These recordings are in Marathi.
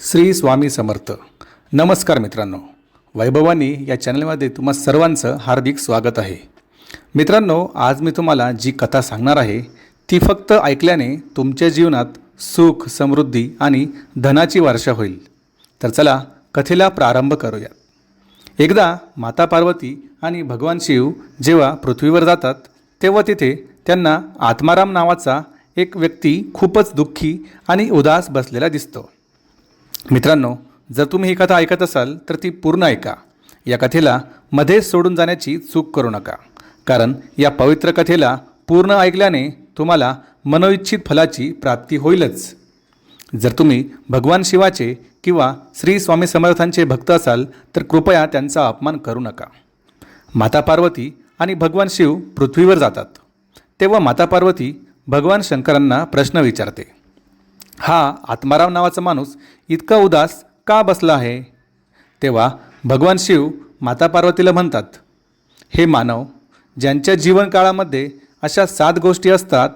श्री स्वामी समर्थ. नमस्कार मित्रांनो. वैभवानी या चॅनलमध्ये तुम्हा सर्वांचं हार्दिक स्वागत आहे. मित्रांनो आज मी तुम्हाला जी कथा सांगणार आहे ती फक्त ऐकल्याने तुमच्या जीवनात सुख समृद्धी आणि धनाची वर्षा होईल. तर चला कथेला प्रारंभ करूया. एकदा माता पार्वती आणि भगवान शिव जेव्हा पृथ्वीवर जातात तेव्हा तिथे त्यांना आत्माराम नावाचा एक व्यक्ती खूपच दुःखी आणि उदास बसलेला दिसतो. मित्रांनो जर तुम्ही ही कथा ऐकत असाल तर ती पूर्ण ऐका. या कथेला मध्येच सोडून जाण्याची चूक करू नका. कारण या पवित्र कथेला पूर्ण ऐकल्याने तुम्हाला मनोइच्छित फलाची प्राप्ती होईलच. जर तुम्ही भगवान शिवाचे किंवा श्री स्वामी समर्थांचे भक्त असाल तर कृपया त्यांचा अपमान करू नका. माता पार्वती आणि भगवान शिव पृथ्वीवर जातात. तेव्हा माता पार्वती भगवान शंकरांना प्रश्न विचारते. हा आत्माराम नावाचा माणूस इतका उदास का बसला आहे? तेव्हा भगवान शिव माता पार्वतीला म्हणतात हे मानव ज्यांच्या जीवनकाळामध्ये अशा सात गोष्टी असतात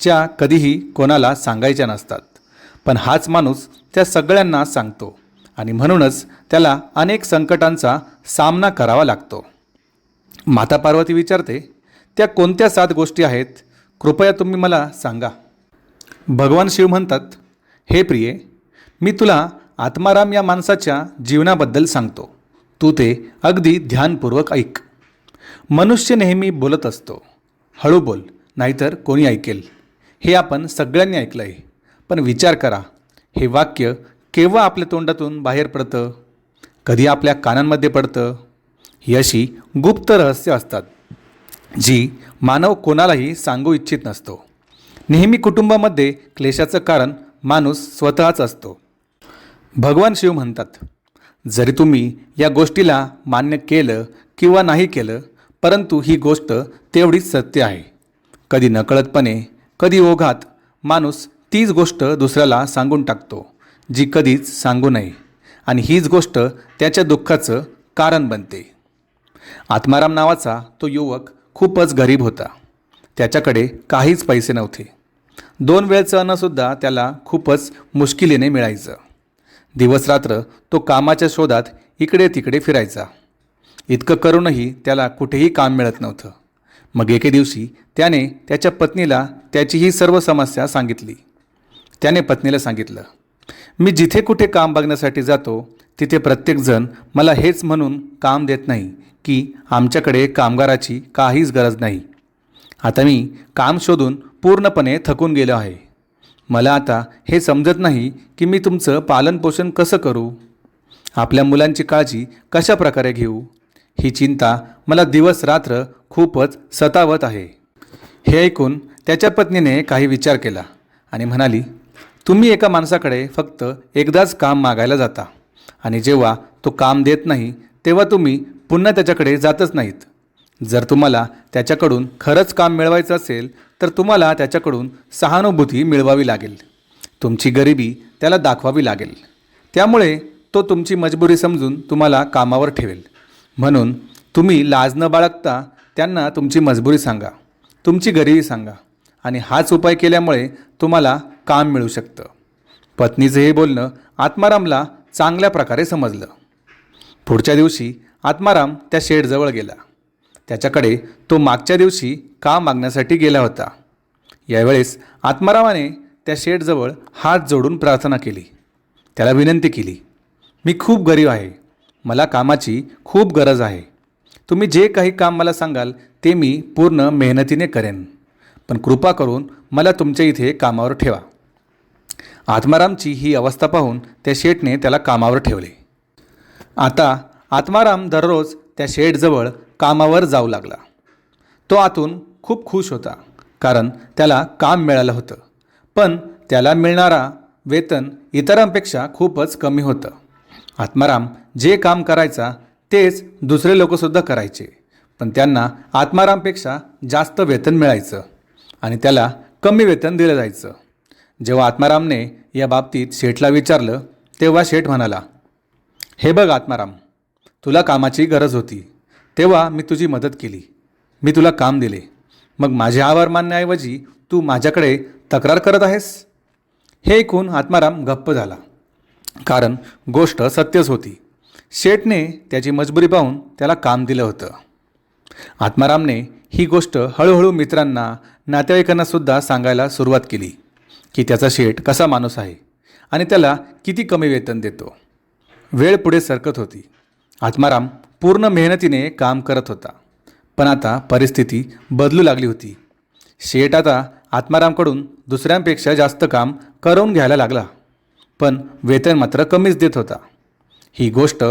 ज्या कधीही कोणाला सांगायच्या नसतात पण हाच माणूस त्या सगळ्यांना सांगतो आणि म्हणूनच त्याला अनेक संकटांचा सामना करावा लागतो. माता पार्वती विचारते त्या कोणत्या सात गोष्टी आहेत? कृपया तुम्ही मला सांगा. भगवान शिव म्हणतात हे प्रिये मी तुला आत्माराम या माणसाच्या जीवनाबद्दल सांगतो. तू ते अगदी ध्यानपूर्वक ऐक. मनुष्य नेहमी बोलत असतो. हळू बोल नाहीतर कोणी ऐकेल. हे आपण सगळ्यांनी ऐकलं आहे पण विचार करा हे वाक्य केव्हा आपल्या तोंडातून बाहेर पडतं? कधी आपल्या कानांमध्ये पडतं? ही अशी गुप्त रहस्य असतात जी मानव कोणालाही सांगू इच्छित नसतो. नेहमी कुटुंबामध्ये क्लेशाचं कारण माणूस स्वतःच असतो. भगवान शिव म्हणतात जरी तुम्ही या गोष्टीला मान्य केलं किंवा नाही केलं परंतु ही गोष्ट तेवढीच सत्य आहे. कधी नकळतपणे कधी ओघात माणूस तीच गोष्ट दुसऱ्याला सांगून टाकतो जी कधीच सांगू नये. आणि हीच गोष्ट त्याच्या दुःखाचं कारण बनते. आत्माराम नावाचा तो युवक खूपच गरीब होता. त्याच्याकडे काहीच पैसे नव्हते. दोन वेळचं अन्नसुद्धा त्याला खूपच मुश्किलीने मिळायचं. दिवसरात्र तो कामाच्या शोधात इकडे तिकडे फिरायचा. इतकं करूनही त्याला कुठेही काम मिळत नव्हतं. मग एके दिवशी त्याने त्याच्या पत्नीला त्याची ही सर्व समस्या सांगितली. त्याने पत्नीला सांगितलं मी जिथे कुठे काम बघण्यासाठी जातो तिथे प्रत्येकजण मला हेच म्हणून काम देत नाही की आमच्याकडे कामगाराची काहीच गरज नाही. आता मी काम शोधून पूर्णपणे थकून गेलो आहे. मला आता हे समजत नाही की मी तुमचं पालनपोषण कसं करू? आपल्या मुलांची काळजी कशा प्रकारे घेऊ? ही चिंता मला दिवस रात्र खूपच सतावत आहे. हे ऐकून त्याच्या पत्नीने काही विचार केला आणि म्हणाली तुम्ही एका माणसाकडे फक्त एकदाच काम मागायला जाता आणि जेव्हा तो काम देत नाही तेव्हा तुम्ही पुन्हा त्याच्याकडे जातच नाहीत. जर तुम्हाला त्याच्याकडून खरंच काम मिळवायचं असेल तर तुम्हाला त्याच्याकडून सहानुभूती मिळवावी लागेल. तुमची गरिबी त्याला दाखवावी लागेल. त्यामुळे तो तुमची मजबुरी समजून तुम्हाला कामावर ठेवेल. म्हणून तुम्ही लाज न बाळगता त्यांना तुमची मजबुरी सांगा. तुमची गरिबी सांगा. आणि हाच उपाय केल्यामुळे तुम्हाला काम मिळू शकतं. पत्नीचं हे बोलणं आत्मारामला चांगल्या प्रकारे समजलं. पुढच्या दिवशी आत्माराम त्या शेडजवळ गेला. त्याच्याकडे तो मागच्या दिवशी काम मागण्यासाठी गेला होता? यावेळेस आत्मारामाने त्या शेडजवळ हात जोडून प्रार्थना केली. त्याला विनंती केली मी खूप गरीब आहे. मला कामाची खूप गरज आहे. तुम्ही जे काही काम मला सांगाल ते मी पूर्ण मेहनतीने करेन. पण कृपा करून मला तुमच्या इथे कामावर ठेवा. आत्मारामची ही अवस्था पाहून त्या शेठने त्याला कामावर ठेवले. आता आत्माराम दररोज त्या शेडजवळ कामावर जाऊ लागला. तो आतून खूप खुश होता कारण त्याला काम मिळालं होतं. पण त्याला मिळणारा वेतन इतरांपेक्षा खूपच कमी होतं. आत्माराम जे काम करायचा तेच दुसरे लोकसुद्धा करायचे. पण त्यांना आत्मारामपेक्षा जास्त वेतन मिळायचं आणि त्याला कमी वेतन दिलं जायचं. जेव्हा आत्मारामने या बाबतीत शेठला विचारलं तेव्हा शेठ म्हणाला हे बघ आत्माराम तुला कामाची गरज होती. तेव्हा मी तुझी मदत केली. मी तुला काम दिले. मग माझे आभार मानण्याऐवजी तू माझ्याकडे तक्रार करत आहेस? हे ऐकून आत्माराम गप्प झाला. कारण गोष्ट सत्यच होती. शेठने त्याची मजबुरी पाहून त्याला काम दिलं होतं. आत्मारामने ही गोष्ट हळूहळू मित्रांना नातेवाईकांनासुद्धा सांगायला सुरुवात केली की त्याचा शेठ कसा माणूस आहे आणि त्याला किती कमी वेतन देतो. वेळ पुढे सरकत होती. आत्माराम पूर्ण मेहनतीने काम करत होता. पण आता परिस्थिती बदलू लागली होती. शेट आता आत्मारामकडून दुसऱ्यांपेक्षा जास्त काम करवून घ्यायला लागला. पण वेतन मात्र कमीच देत होता. ही गोष्ट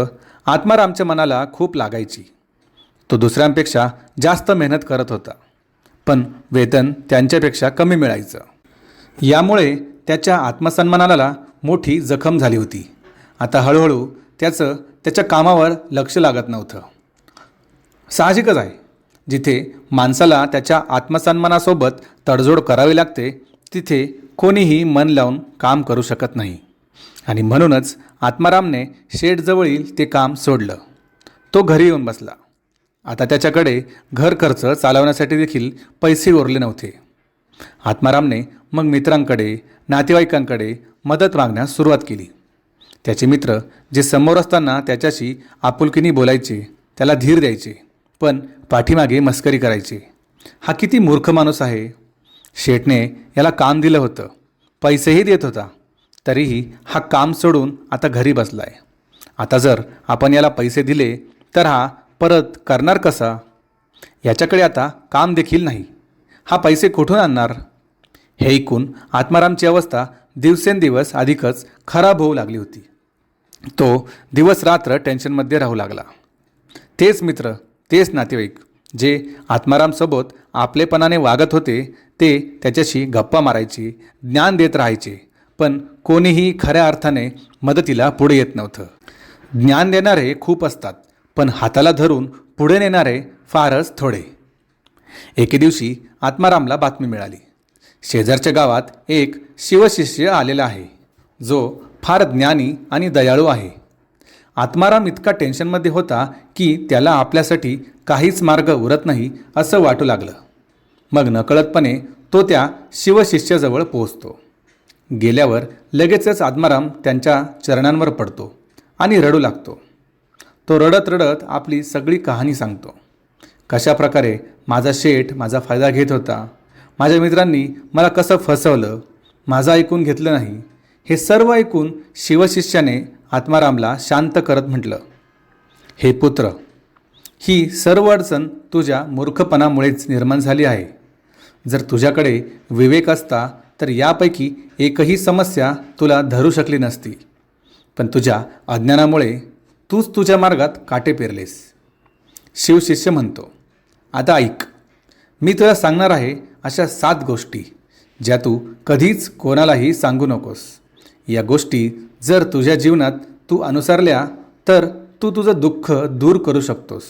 आत्मारामच्या मनाला खूप लागायची. तो दुसऱ्यांपेक्षा जास्त मेहनत करत होता. पण वेतन त्यांच्यापेक्षा कमी मिळायचं. यामुळे त्याच्या आत्मसन्मानाला मोठी जखम झाली होती. आता हळूहळू त्याचं त्याच्या कामावर लक्ष लागत नव्हतं. साहजिकच आहे. जिथे माणसाला त्याच्या आत्मसन्मानासोबत तडजोड करावी लागते तिथे कोणीही मन लावून काम करू शकत नाही. आणि म्हणूनच आत्मारामने शेठजवळील ते काम सोडलं. तो घरी येऊन बसला. आता त्याच्याकडे घर खर्च चालवण्यासाठी देखील पैसे उरले नव्हते. आत्मारामने मग मित्रांकडे नातेवाईकांकडे मदत मागण्यास सुरुवात केली. त्याचे मित्र जे समोर असताना त्याच्याशी आपुलकीने बोलायचे त्याला धीर द्यायचे पण पाठीमागे मस्करी करायचे. हा किती मूर्ख माणूस आहे. शेठने याला काम दिलं होतं. पैसेही देत होता. तरीही हा काम सोडून आता घरी बसला आहे आता जर आपण याला पैसे दिले तर हा परत करणार कसा? याच्याकडे आता काम देखील नाही. हा पैसे कुठून आणणार? हे ऐकून आत्मारामची अवस्था दिवसेंदिवस अधिकच खराब होऊ लागली होती. तो दिवस रात्र टेन्शनमध्ये राहू लागला. तेच मित्र तेच नातेवाईक जे आत्मारामसोबत आपलेपणाने वागत होते ते त्याच्याशी गप्पा मारायचे ज्ञान देत राहायचे पण कोणीही खऱ्या अर्थाने मदतीला पुढे येत नव्हतं. ज्ञान देणारे खूप असतात पण हाताला धरून पुढे नेणारे फारच थोडे. एके दिवशी आत्मारामला बातमी मिळाली. शेजारच्या गावात एक शिवशिष्य आलेला आहे जो फार ज्ञानी आणि दयाळू आहे. आत्माराम इतका टेन्शनमध्ये होता की त्याला आपल्यासाठी काहीच मार्ग उरत नाही असं वाटू लागलं. मग नकळतपणे तो त्या शिवशिष्याजवळ पोहोचतो. गेल्यावर लगेचच आत्माराम त्यांच्या चरणांवर पडतो आणि रडू लागतो. तो रडत रडत आपली सगळी कहाणी सांगतो. कशा प्रकारे माझा शेठ माझा फायदा घेत होता माझ्या मित्रांनी मला कसं फसवलं माझं ऐकून घेतलं नाही हे सर्व ऐकून शिवशिष्याने आत्मारामला शांत करत म्हटलं हे पुत्र ही सर्व अडचण तुझ्या मूर्खपणामुळेच निर्माण झाली आहे. जर तुझ्याकडे विवेक असता तर यापैकी एकही समस्या तुला धरू शकली नसती. पण तुझ्या अज्ञानामुळे तूच तुझ्या मार्गात काटे पेरलेस. शिवशिष्य म्हणतो आता ऐक मी तुला सांगणार आहे अशा सात गोष्टी ज्या तू कधीच कोणालाही सांगू नकोस. या गोष्टी जर तुझ्या जीवनात तू अनुसरल्या तर तू तुझं दुःख दूर करू शकतोस.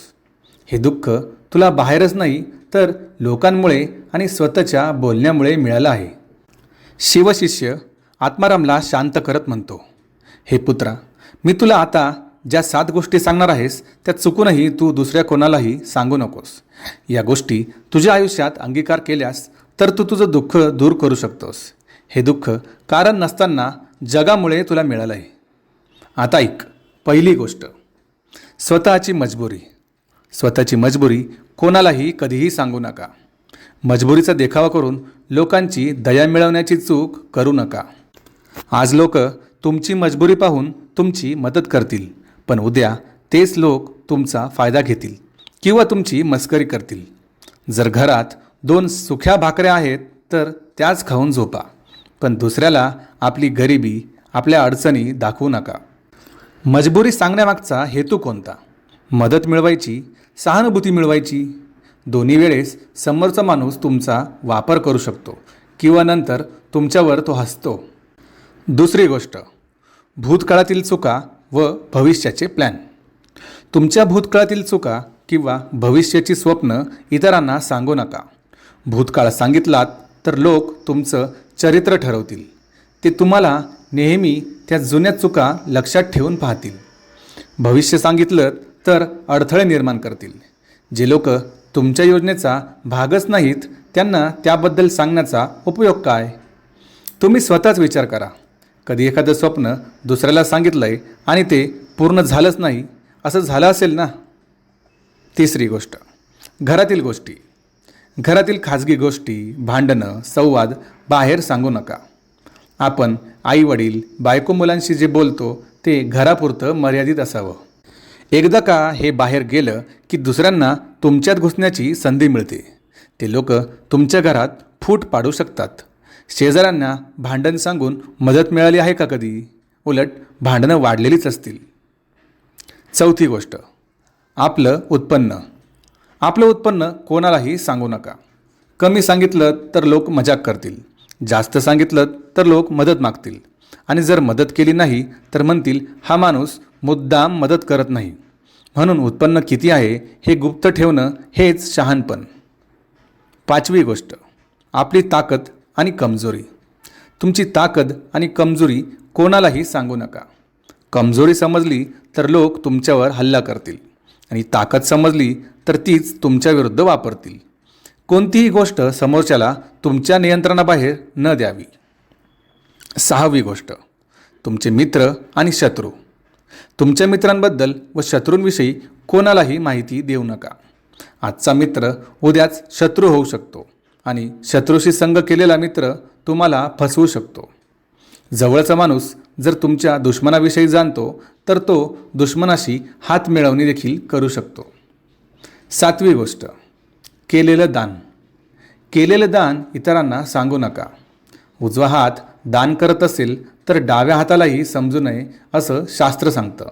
हे दुःख तुला बाहेरच नाही तर लोकांमुळे आणि स्वतःच्या बोलण्यामुळे मिळालं आहे. शिवशिष्य आत्मारामला शांत करत म्हणतो हे पुत्रा मी तुला आता ज्या सात गोष्टी सांगणार आहेस त्या चुकूनही तू दुसऱ्या कोणालाही सांगू नकोस. या गोष्टी तुझ्या आयुष्यात अंगीकार केल्यास तर तू तुझं दुःख दूर करू शकतोस. हे दुःख कारण नसताना जगामुळे तुला मिळालं आहे आता ऐक पहिली गोष्ट. स्वतःची मजबुरी. स्वतःची मजबुरी कोणालाही कधीही सांगू नका. मजबुरीचा देखावा करून लोकांची दया मिळवण्याची चूक करू नका. आज लोक तुमची मजबुरी पाहून तुमची मदत करतील पण उद्या तेच लोक तुमचा फायदा घेतील किंवा तुमची मस्करी करतील. जर घरात दोन सुख्या भाकऱ्या आहेत तर त्याच खाऊन झोपा. पण दुसऱ्याला आपली गरिबी आपल्या अडचणी दाखवू नका. मजबुरी सांगण्यामागचा हेतू कोणता? मदत मिळवायची सहानुभूती मिळवायची? दोन्ही वेळेस समोरचा माणूस तुमचा वापर करू शकतो किंवा नंतर तुमच्यावर तो हसतो. दुसरी गोष्ट भूतकाळातील चुका व भविष्याचे प्लॅन. तुमच्या भूतकाळातील चुका किंवा भविष्याची स्वप्न इतरांना सांगू नका. भूतकाळ सांगितलात तर लोक तुमचं चरित्र ठरवतील. ते तुम्हाला नेहमी त्या जुन्या चुका लक्षात ठेवून पाहतील. भविष्य सांगितलं तर अडथळे निर्माण करतील. जे लोक तुमच्या योजनेचा भागच नाहीत त्यांना त्याबद्दल सांगण्याचा उपयोग काय? तुम्ही स्वतःच विचार करा. कधी एखादं स्वप्न दुसऱ्याला सांगितलं आहे आणि ते पूर्ण झालंच नाही असं झालं असेल ना? तिसरी गोष्ट. घरातील गोष्टी. घरातील खाजगी गोष्टी भांडणं संवाद बाहेर सांगू नका. आपण आई वडील बायको मुलांशी जे बोलतो ते घरापुरतं मर्यादित असावं. एकदा का हे बाहेर गेलं की दुसऱ्यांना तुमच्यात घुसण्याची संधी मिळते. ते लोक तुमच्या घरात फूट पाडू शकतात. शेजाऱ्यांना भांडण सांगून मदत मिळाली आहे का कधी? उलट भांडणं वाढलेलीच असतील. चौथी गोष्ट. आपलं उत्पन्न. आपलं उत्पन्न कोणालाही सांगू नका. कमी सांगितलं तर लोक मजाक करतील. जास्त सांगितलं तर लोक मदत मागतील. आणि जर मदत केली नाही तर म्हणतील हा माणूस मुद्दाम मदत करत नाही. म्हणून उत्पन्न किती आहे हे गुप्त ठेवणं हेच शहाणपण. पाचवी गोष्ट आपली ताकद आणि कमजोरी. तुमची ताकद आणि कमजोरी कोणालाही सांगू नका. कमजोरी समजली तर लोक तुमच्यावर हल्ला करतील. आणि ताकद समजली तर तीच तुमच्याविरुद्ध वापरतील. कोणतीही गोष्ट समोरच्याला तुमच्या नियंत्रणाबाहेर न द्यावी. सहावी गोष्ट. तुमचे मित्र आणि शत्रू. तुमच्या मित्रांबद्दल व शत्रूंविषयी कोणालाही माहिती देऊ नका. आजचा मित्र उद्याच शत्रू होऊ शकतो आणि शत्रूशी संग केलेला मित्र तुम्हाला फसवू शकतो. जवळचा माणूस जर तुमच्या दुश्मनाविषयी जाणतो तर तो दुश्मनाशी हात मिळवणी देखील करू शकतो. सातवी गोष्ट. केलेलं दान. केलेलं दान इतरांना सांगू नका. उजवा हात दान करत असेल तर डाव्या हातालाही समजू नये असं शास्त्र सांगतं.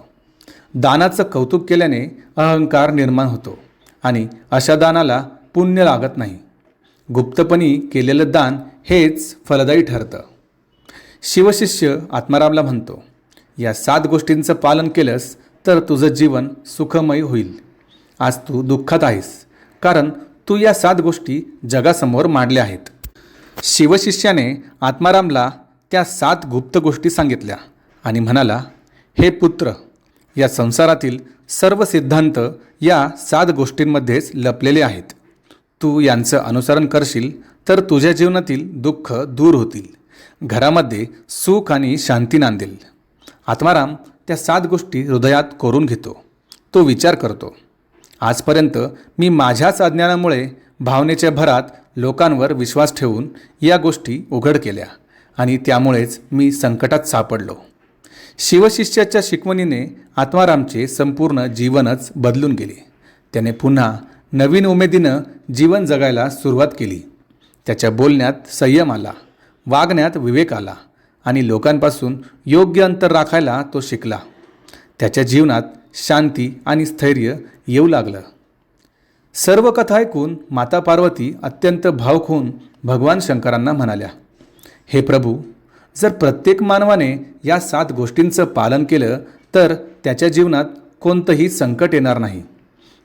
दानाचं कौतुक केल्याने अहंकार निर्माण होतो आणि अशा दानाला पुण्य लागत नाही. गुप्तपणी केलेलं दान हेच फलदायी ठरतं. शिवशिष्य आत्मारामला म्हणतो या सात गोष्टींचं पालन केलंस तर तुझं जीवन सुखमय होईल. आज तू दुःखात आहेस कारण तू या सात गोष्टी जगासमोर मांडल्या आहेत. शिवशिष्याने आत्मारामला त्या सात गुप्त गोष्टी सांगितल्या आणि म्हणाला हे पुत्र या संसारातील सर्व सिद्धांत या सात गोष्टींमध्येच लपलेले आहेत. तू यांचं अनुसरण करशील तर तुझ्या जीवनातील दुःख दूर होतील. घरामध्ये सुख आणि शांती नांदेल. आत्माराम त्या सात गोष्टी हृदयात कोरून घेतो. तो विचार करतो. आजपर्यंत मी माझ्याच अज्ञानामुळे भावनेच्या भरात लोकांवर विश्वास ठेवून या गोष्टी उघड केल्या आणि त्यामुळेच मी संकटात सापडलो. शिवशिष्याच्या शिकवणीने आत्मारामचे संपूर्ण जीवनच बदलून गेले. त्याने पुन्हा नवीन उमेदीनं जीवन जगायला सुरुवात केली. त्याच्या बोलण्यात संयम आला. वागण्यात विवेक आला आणि लोकांपासून योग्य अंतर राखायला तो शिकला. त्याच्या जीवनात शांती आणि स्थैर्य येऊ लागलं. सर्व कथा ऐकून माता पार्वती अत्यंत भावूक होऊन भगवान शंकरांना म्हणाल्या हे प्रभू जर प्रत्येक मानवाने या सात गोष्टींचं पालन केलं तर त्याच्या जीवनात कोणतंही संकट येणार नाही.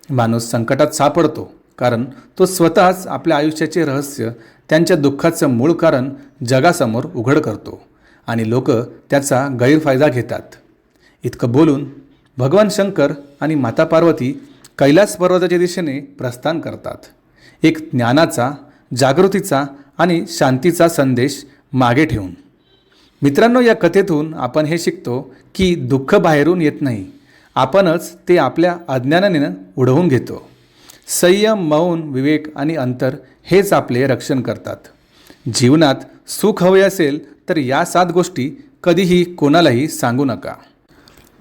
माणूस संकटात सापडतो कारण तो स्वतःच आपल्या आयुष्याचे रहस्य त्यांच्या दुःखाचं मूळ कारण जगासमोर उघड करतो आणि लोक त्याचा गैरफायदा घेतात. इतकं बोलून भगवान शंकर आणि माता पार्वती कैलास पर्वताच्या दिशेने प्रस्थान करतात. एक ज्ञानाचा जागृतीचा आणि शांतीचा संदेश मागे ठेवून. मित्रांनो या कथेतून आपण हे शिकतो की दुःख बाहेरून येत नाही. आपणच ते आपल्या अज्ञानाने उडवून घेतो. संयम मौन विवेक आणि अंतर हेच आपले रक्षण करतात. जीवनात सुख हवे असेल तर या सात गोष्टी कधीही कोणालाही सांगू नका.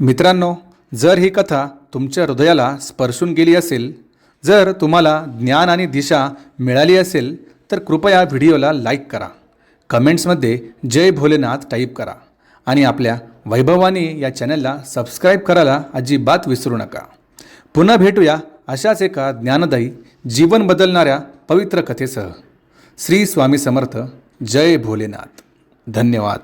मित्रांनो जर ही कथा तुमच्या हृदयाला स्पर्शून गेली असेल जर तुम्हाला ज्ञान आणि दिशा मिळाली असेल तर कृपया व्हिडिओला लाईक करा. कमेंट्समध्ये जय भोलेनाथ टाईप करा आणि आपल्या वैभवाने या चॅनलला सबस्क्राईब करायला अजिबात विसरू नका. पुन्हा भेटूया अशाच एका ज्ञानदायी जीवन बदलणाऱ्या पवित्र कथेसह श्री स्वामी समर्थ जय भोलेनाथ. धन्यवाद.